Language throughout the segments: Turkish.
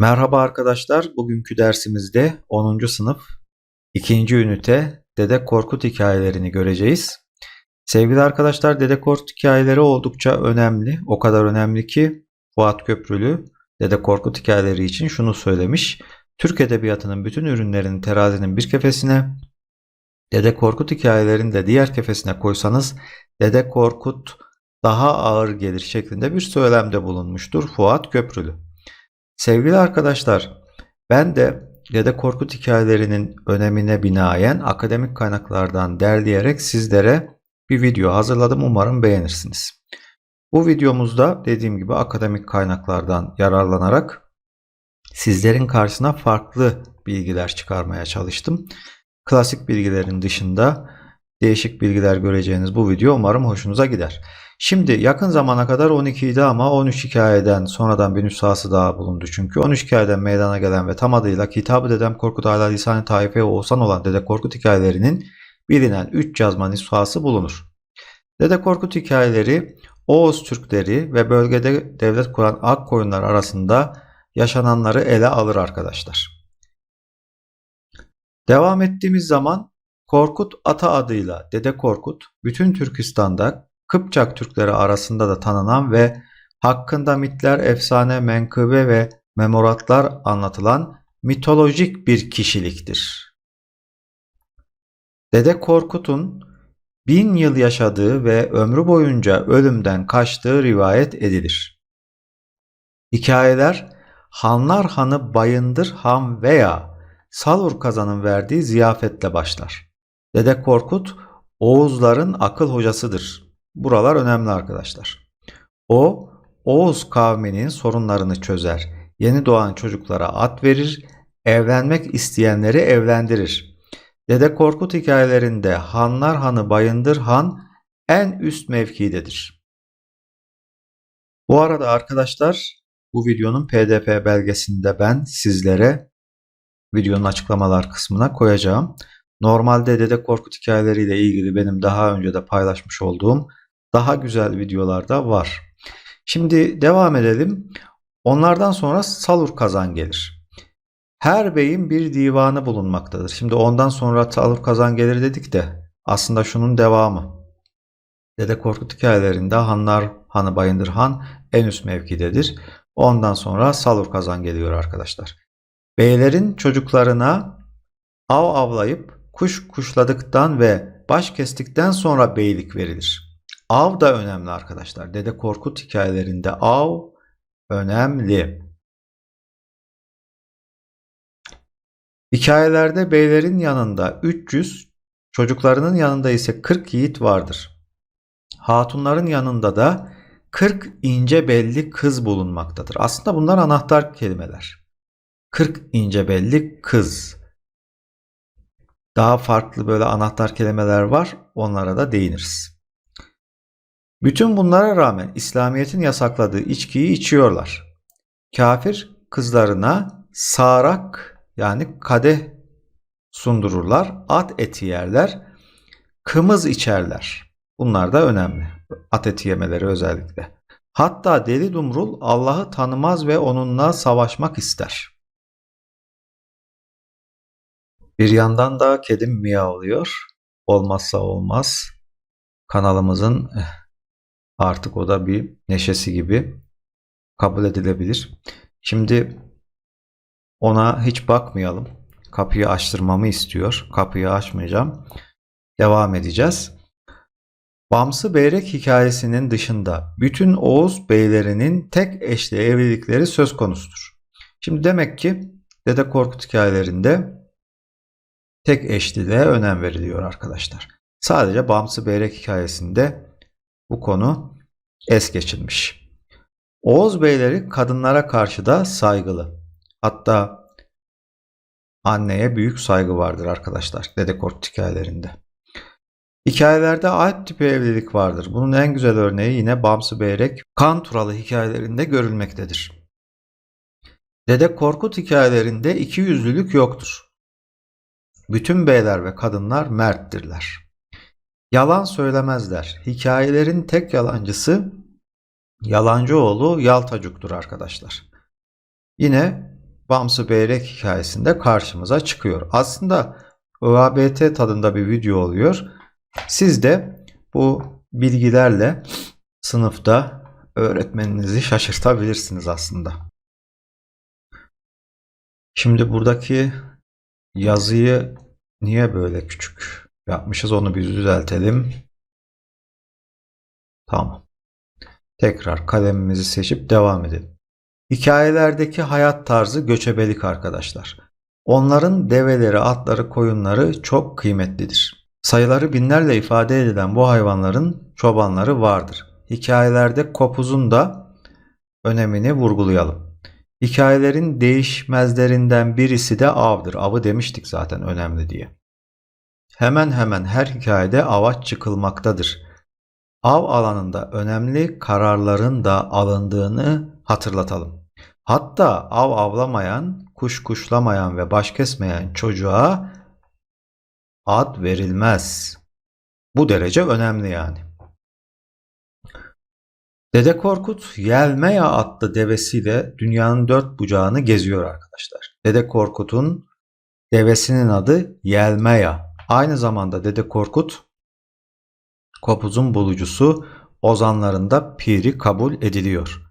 Merhaba arkadaşlar. Bugünkü dersimizde 10. sınıf 2. ünite Dede Korkut hikayelerini göreceğiz. Sevgili arkadaşlar Dede Korkut hikayeleri oldukça önemli. O kadar önemli ki Fuat Köprülü Dede Korkut hikayeleri için şunu söylemiş. Türk edebiyatının bütün ürünlerini terazinin bir kefesine, Dede Korkut hikayelerini de diğer kefesine koysanız Dede Korkut daha ağır gelir şeklinde bir söylemde bulunmuştur Fuat Köprülü. Sevgili arkadaşlar, ben de Dede Korkut hikayelerinin önemine binaen akademik kaynaklardan derleyerek sizlere bir video hazırladım. Umarım beğenirsiniz. Bu videomuzda dediğim gibi akademik kaynaklardan yararlanarak sizlerin karşısına farklı bilgiler çıkarmaya çalıştım. Klasik bilgilerin dışında değişik bilgiler göreceğiniz bu video umarım hoşunuza gider. Şimdi yakın zamana kadar 12 idi ama 13 hikayeden sonradan bir nüshası daha bulundu çünkü. 13 hikayeden meydana gelen ve tam adıyla Kitab-ı Dedem Korkut Ala Lisan-ı Taife Oğuzhan olan Dede Korkut hikayelerinin bilinen 3 yazma nüshası bulunur. Dede Korkut hikayeleri Oğuz Türkleri ve bölgede devlet kuran Akkoyunlar arasında yaşananları ele alır arkadaşlar. Devam ettiğimiz zaman Korkut Ata adıyla Dede Korkut bütün Türkistan'da Kıpçak Türkleri arasında da tanınan ve hakkında mitler, efsane, menkıbe ve memoratlar anlatılan mitolojik bir kişiliktir. Dede Korkut'un bin yıl yaşadığı ve ömrü boyunca ölümden kaçtığı rivayet edilir. Hikayeler Hanlar Hanı Bayındır Han veya Salur Kazan'ın verdiği ziyafetle başlar. Dede Korkut Oğuzların akıl hocasıdır. Buralar önemli arkadaşlar. O Oğuz kavminin sorunlarını çözer. Yeni doğan çocuklara at verir, evlenmek isteyenleri evlendirir. Dede Korkut hikayelerinde Hanlar Hanı Bayındır Han en üst mevkidedir. Bu arada arkadaşlar bu videonun pdf belgesini de ben sizlere videonun açıklamalar kısmına koyacağım. Normalde Dede Korkut hikayeleriyle ilgili benim daha önce de paylaşmış olduğum daha güzel videolar da var. Şimdi devam edelim. Onlardan sonra Salur Kazan gelir. Her beyin bir divanı bulunmaktadır. Şimdi ondan sonra Salur Kazan gelir dedik de aslında şunun devamı. Dede Korkut hikayelerinde Hanlar Hanı Bayındır Han en üst mevkidedir. Ondan sonra Salur Kazan geliyor arkadaşlar. Beylerin çocuklarına av avlayıp kuş kuşladıktan ve baş kestikten sonra beylik verilir. Av da önemli arkadaşlar. Dede Korkut hikayelerinde av önemli. Hikayelerde beylerin yanında 300, çocuklarının yanında ise 40 yiğit vardır. Hatunların yanında da 40 ince belli kız bulunmaktadır. Aslında bunlar anahtar kelimeler. 40 ince belli kız. Daha farklı böyle anahtar kelimeler var. Onlara da değiniriz. Bütün bunlara rağmen İslamiyet'in yasakladığı içkiyi içiyorlar. Kafir kızlarına sarak yani kadeh sundururlar, at eti yerler, kımız içerler. Bunlar da önemli. At eti yemeleri özellikle. Hatta Deli Dumrul Allah'ı tanımaz ve onunla savaşmak ister. Bir yandan da kedim miyavlıyor. Olmazsa olmaz. Kanalımızın eh, artık o da bir neşesi gibi kabul edilebilir. Şimdi ona hiç bakmayalım. Kapıyı açtırmamı istiyor. Kapıyı açmayacağım. Devam edeceğiz. Bamsı Beyrek hikayesinin dışında bütün Oğuz beylerinin tek eşli evlilikleri söz konusudur. Şimdi demek ki Dede Korkut hikayelerinde tek eşliliğe önem veriliyor arkadaşlar. Sadece Bamsı Beyrek hikayesinde bu konu es geçilmiş. Oğuz beyleri kadınlara karşı da saygılı. Hatta anneye büyük saygı vardır arkadaşlar Dede Korkut hikayelerinde. Hikayelerde Alp tipi evlilik vardır. Bunun en güzel örneği yine Bamsı Beyrek, Kan Turalı hikayelerinde görülmektedir. Dede Korkut hikayelerinde iki yüzlülük yoktur. Bütün beyler ve kadınlar merttirler. Yalan söylemezler. Hikayelerin tek yalancısı Yalancıoğlu Yaltacuk'tur arkadaşlar. Yine Bamsı Beyrek hikayesinde karşımıza çıkıyor. Aslında ÖABT tadında bir video oluyor. Siz de bu bilgilerle sınıfta öğretmeninizi şaşırtabilirsiniz aslında. Şimdi buradaki yazıyı niye böyle küçük yapmışız onu bir düzeltelim. Tamam. Tekrar kalemimizi seçip devam edelim. Hikayelerdeki hayat tarzı göçebelik arkadaşlar. Onların develeri, atları, koyunları çok kıymetlidir. Sayıları binlerle ifade edilen bu hayvanların çobanları vardır. Hikayelerde kopuzun da önemini vurgulayalım. Hikayelerin değişmezlerinden birisi de avdır. Avı demiştik zaten önemli diye. Hemen hemen her hikayede ava çıkılmaktadır. Av alanında önemli kararların da alındığını hatırlatalım. Hatta av avlamayan, kuş kuşlamayan ve baş kesmeyen çocuğa ad verilmez. Bu derece önemli yani. Dede Korkut Yelmeya adlı devesiyle dünyanın dört bucağını geziyor arkadaşlar. Dede Korkut'un devesinin adı Yelmeya. Aynı zamanda Dede Korkut kopuzun bulucusu ozanlarında piri kabul ediliyor.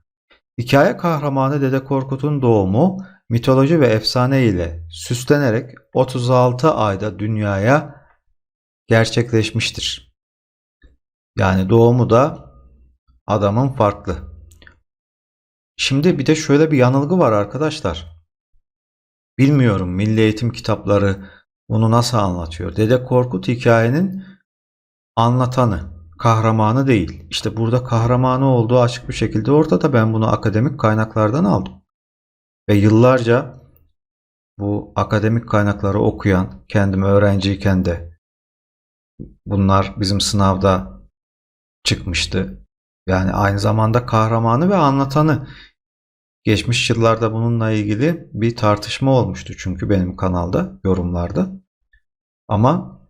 Hikaye kahramanı Dede Korkut'un doğumu mitoloji ve efsane ile süslenerek 36 ayda dünyaya gerçekleşmiştir. Yani doğumu da adamın farklı. Şimdi bir de şöyle bir yanılgı var arkadaşlar. Bilmiyorum milli eğitim kitapları bunu nasıl anlatıyor. Dede Korkut hikayenin anlatanı, kahramanı değil. İşte burada kahramanı olduğu açık bir şekilde ortada. Ben bunu akademik kaynaklardan aldım. Ve yıllarca bu akademik kaynakları okuyan, kendim öğrenciyken de bunlar bizim sınavda çıkmıştı. Yani aynı zamanda kahramanı ve anlatanı. Geçmiş yıllarda bununla ilgili bir tartışma olmuştu çünkü benim kanalda, yorumlarda. Ama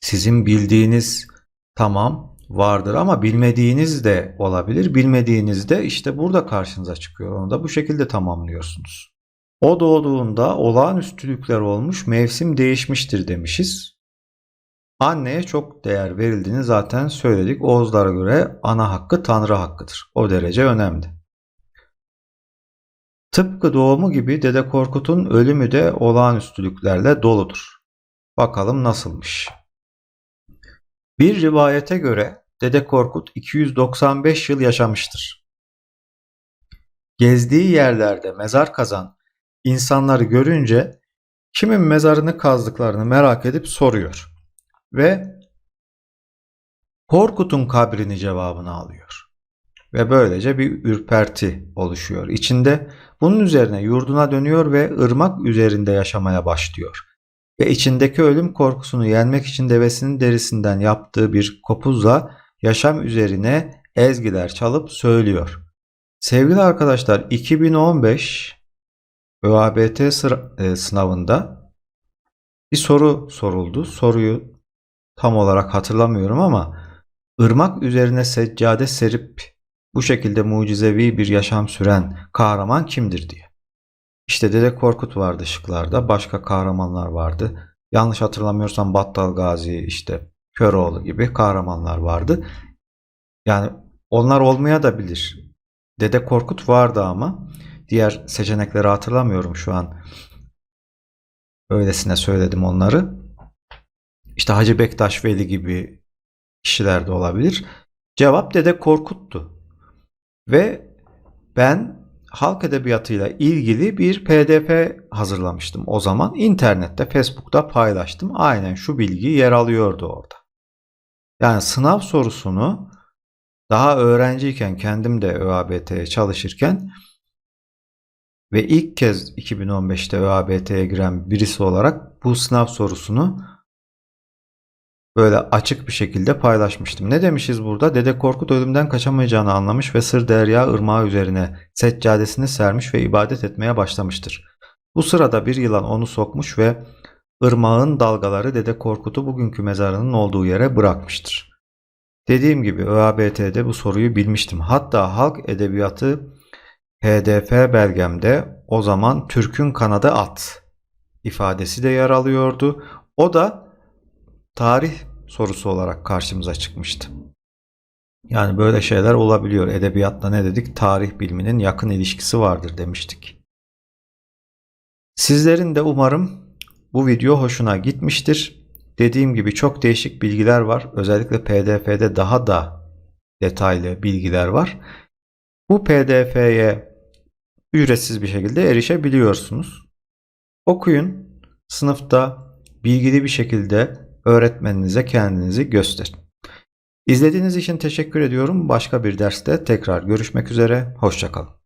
sizin bildiğiniz tamam vardır ama bilmediğiniz de olabilir. Bilmediğiniz de işte burada karşınıza çıkıyor. Onu da bu şekilde tamamlıyorsunuz. O doğduğunda olağanüstülükler olmuş, mevsim değişmiştir demişiz. Anneye çok değer verildiğini zaten söyledik. Oğuzlara göre ana hakkı Tanrı hakkıdır. O derece önemli. Tıpkı doğumu gibi Dede Korkut'un ölümü de olağanüstülüklerle doludur. Bakalım nasılmış. Bir rivayete göre Dede Korkut 295 yıl yaşamıştır. Gezdiği yerlerde mezar kazan insanları görünce kimin mezarını kazdıklarını merak edip soruyor ve Korkut'un kabrini cevabını alıyor. Ve böylece bir ürperti oluşuyor. İçinde bunun üzerine yurduna dönüyor ve ırmak üzerinde yaşamaya başlıyor. Ve içindeki ölüm korkusunu yenmek için devesinin derisinden yaptığı bir kopuzla yaşam üzerine ezgiler çalıp söylüyor. Sevgili arkadaşlar 2015 ÖABT e, sınavında bir soru soruldu. Soruyu tam olarak hatırlamıyorum ama ırmak üzerine seccade serip bu şekilde mucizevi bir yaşam süren kahraman kimdir diye. İşte Dede Korkut vardı şıklarda. Başka kahramanlar vardı. Yanlış hatırlamıyorsam Battal Gazi işte Köroğlu gibi kahramanlar vardı. Yani onlar olmaya da bilir. Dede Korkut vardı ama diğer seçenekleri hatırlamıyorum şu an. Öylesine söyledim onları. İşte Hacı Bektaş Veli gibi kişiler de olabilir. Cevap Dede Korkut'tu. Ve ben halk edebiyatıyla ilgili bir pdf hazırlamıştım o zaman. internette, Facebook'ta paylaştım. Aynen şu bilgi yer alıyordu orada. Yani sınav sorusunu daha öğrenciyken kendim de ÖABT'ye çalışırken ve ilk kez 2015'te ÖABT'ye giren birisi olarak bu sınav sorusunu böyle açık bir şekilde paylaşmıştım. Ne demişiz burada? Dede Korkut ölümden kaçamayacağını anlamış ve Sır Derya ırmağı üzerine seccadesini sermiş ve ibadet etmeye başlamıştır. Bu sırada bir yılan onu sokmuş ve ırmağın dalgaları Dede Korkut'u bugünkü mezarının olduğu yere bırakmıştır. Dediğim gibi ÖABT'de bu soruyu bilmiştim. Hatta halk edebiyatı PDF belgemde o zaman Türk'ün kanadı at ifadesi de yer alıyordu. O da tarih sorusu olarak karşımıza çıkmıştı. Yani böyle şeyler olabiliyor. Edebiyatla ne dedik? Tarih biliminin yakın ilişkisi vardır demiştik. Sizlerin de umarım bu video hoşuna gitmiştir. Dediğim gibi çok değişik bilgiler var. Özellikle PDF'de daha da detaylı bilgiler var. Bu PDF'ye ücretsiz bir şekilde erişebiliyorsunuz. Okuyun, sınıfta bilgili bir şekilde öğretmeninize kendinizi gösterin. İzlediğiniz için teşekkür ediyorum. Başka bir derste tekrar görüşmek üzere. Hoşçakalın.